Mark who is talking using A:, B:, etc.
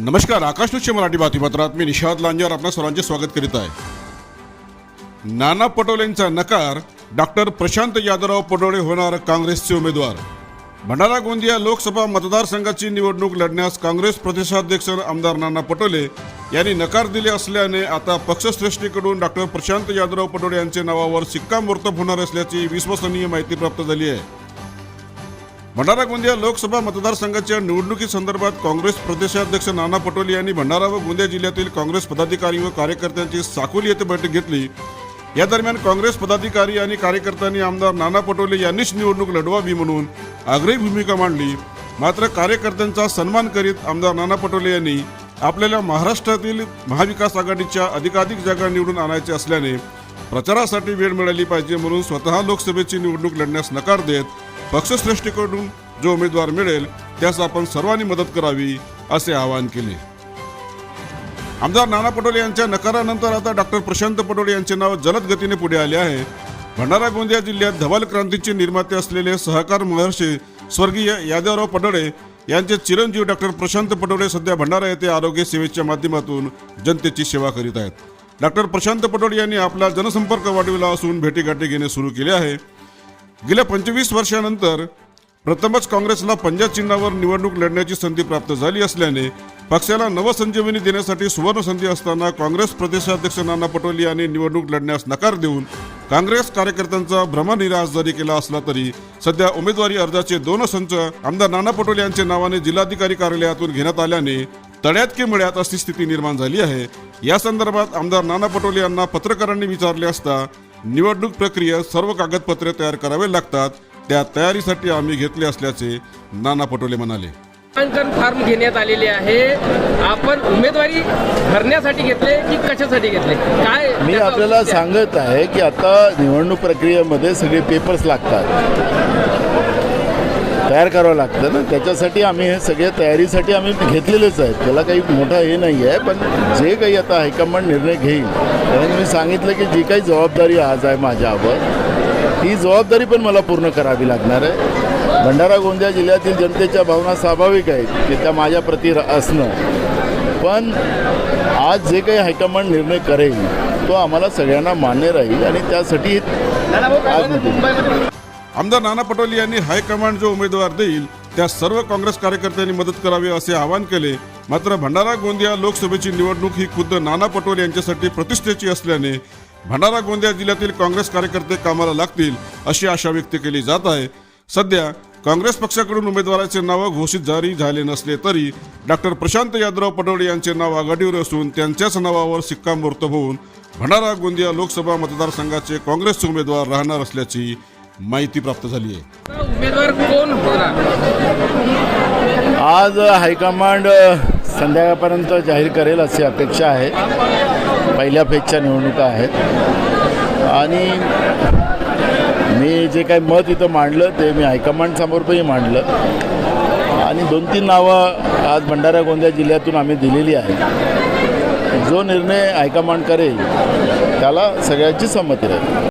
A: नमस्कार आकाश न्यूजच्या मराठी बातमीपत्रात मी निशाद लांजेवर आपल्या सर्वांचे स्वागत करीत आहे. नाना पटोलेंचा नकार डॉक्टर प्रशांत यादवराव पटोळे होणार काँग्रेसचे उमेदवार. भंडारा गोंदिया लोकसभा मतदारसंघाची निवडणूक लढण्यास काँग्रेस प्रदेशाध्यक्ष आमदार नाना पटोले यांनी नकार दिले असल्याने आता पक्षश्रेष्ठीकडून डॉक्टर प्रशांत यादवराव पटोळे यांच्या नावावर शिक्कामोर्तब होणार असल्याची विश्वसनीय माहिती प्राप्त झाली आहे. भंडारा गोंदिया लोकसभा मतदारसंघाच्या निवडणुकीसंदर्भात काँग्रेस प्रदेशाध्यक्ष नाना पटोले यांनी भंडारा व गोंदिया जिल्ह्यातील काँग्रेस पदाधिकारी व कार्यकर्त्यांची साकोली येथे बैठक घेतली. या दरम्यान काँग्रेस पदाधिकारी आणि कार्यकर्त्यांनी आमदार नाना पटोले यांनीच निवडणूक लढवावी म्हणून आग्रही भूमिका मांडली. मात्र कार्यकर्त्यांचा सन्मान करीत आमदार नाना पटोले यांनी आपल्याला महाराष्ट्रातील महाविकास आघाडीच्या अधिकाधिक जागा निवडून आणायचे असल्याने प्रचारासाठी वेळ मिळाली पाहिजे म्हणून स्वतः लोकसभेची निवडणूक लढण्यास नकार देत पक्षश्रेष्ठीकडून जो उमेदवार मिळेल त्यास आपण सर्वांनी मदत करावी असे आवाहन केले. आमदार नाना पटोले यांच्या नकारानंतर आता डॉक्टर प्रशांत पटोले यांचे नाव जलद गतीने पुढे आले आहे. भंडारा गोंदिया जिल्ह्यात धवल क्रांतीचे निर्माते असलेले सहकार महर्षी स्वर्गीय यादवराव पटोळे यांचे चिरंजीव डॉक्टर प्रशांत पटोळे सध्या भंडारा येथे आरोग्य सेवेच्या माध्यमातून जनतेची सेवा करीत आहेत. डॉक्टर प्रशांत पटोळे यांनी आपला जनसंपर्क वाढविला असून भेटीगाठी घेणे सुरू केले आहे. गेल्या पंचवीस वर्षानंतर प्रथमच काँग्रेसला पंजाब चिन्हावर निवडणूक लढण्याची संधी प्राप्त झाली असल्याने पक्षाला नवसंजीवनी देण्यासाठी सुवर्ण संधी असताना काँग्रेस प्रदेशाध्यक्ष नाना पटोले यांनी निवडणूक लढण्यास नकार देऊन काँग्रेस कार्यकर्त्यांचा भ्रमनिराश जारी केला असला तरी सध्या उमेदवारी अर्जाचे दोन संच आमदार नाना पटोले यांच्या नावाने जिल्हाधिकारी कार्यालयातून घेण्यात आल्याने तळ्यात की मिळ्यात अशी स्थिती निर्माण झाली आहे. या संदर्भात आमदार नाना पटोले यांना पत्रकारांनी विचारले असता निवडणूक प्रक्रियेत सर्व कागदपत्रे तयार करावे लागतात. त्या तयारीसाठी आम्ही घेतले असल्याचे नाना पटोले म्हणाले.
B: नामांकन फॉर्म घेण्यात आलेले आहे. आपण उमेदवारी भरण्यासाठी घेतले की कशासाठी घेतले? काय
C: मी आपल्याला? सांगत आहे की आता निवडणूक प्रक्रियेमध्ये सगळे पेपर्स लागतात. तयार करावं लागतं ना. त्याच्यासाठी आम्ही हे सगळ्या तयारीसाठी आम्ही घेतलेलेच आहेत. त्याला काही मोठा हे नाही आहे पण जे काही आता हायकमांड निर्णय घेईल त्याने मी सांगितलं की जी काही जबाबदारी आज आहे माझ्यावर ती जबाबदारी पण मला पूर्ण करावी लागणार आहे. भंडारा गोंदिया जिल्ह्यातील जनतेच्या भावना स्वाभाविक आहेत की त्या माझ्याप्रती र- असणं. पण आज जे काही हायकमांड निर्णय करेल तो आम्हाला सगळ्यांना मान्य राहील आणि त्यासाठी आज.
A: आमदार नाना पटोले यांनी हायकमांड जो उमेदवार देईल त्या सर्व काँग्रेस कार्यकर्त्यांनी मदत करावी असे आवाहन केले. मात्र भंडारा गोंदिया लोकसभेची निवडणूक ही खुद्द नाना पटोले यांच्यासाठी प्रतिष्ठेची असल्याने भंडारा गोंदिया जिल्ह्यातील काँग्रेस कार्यकर्ते कामाला लागतील अशी आशा व्यक्त केली जात आहे. सध्या काँग्रेस पक्षाकडून उमेदवाराचे नाव घोषित जारी झाले नसले तरी डॉक्टर प्रशांत यादव पटोले यांचे नाव आघाडीवर असून त्यांच्याच नावावर शिक्कामोर्तब होऊन भंडारा गोंदिया लोकसभा मतदारसंघाचे काँग्रेसचे उमेदवार राहणार असल्याची माहिती प्राप्त झाली आहे.
B: उमेदवार कोण होणार?
C: आज हायकमांड संध्याकाळपर्यंत जाहीर करेल अशी अपेक्षा आहे. पहिल्या फेजच्या निवडणुका आहेत. आणि मी जे काही मत इथं मांडलं ते मी हायकमांडसमोरही मांडलं. आणि दोन तीन नावं आज भंडारा गोंदिया जिल्ह्यातून आम्ही दिलेली आहेत. जो निर्णय हायकमांड करेल त्याला सगळ्यांची संमती राहील.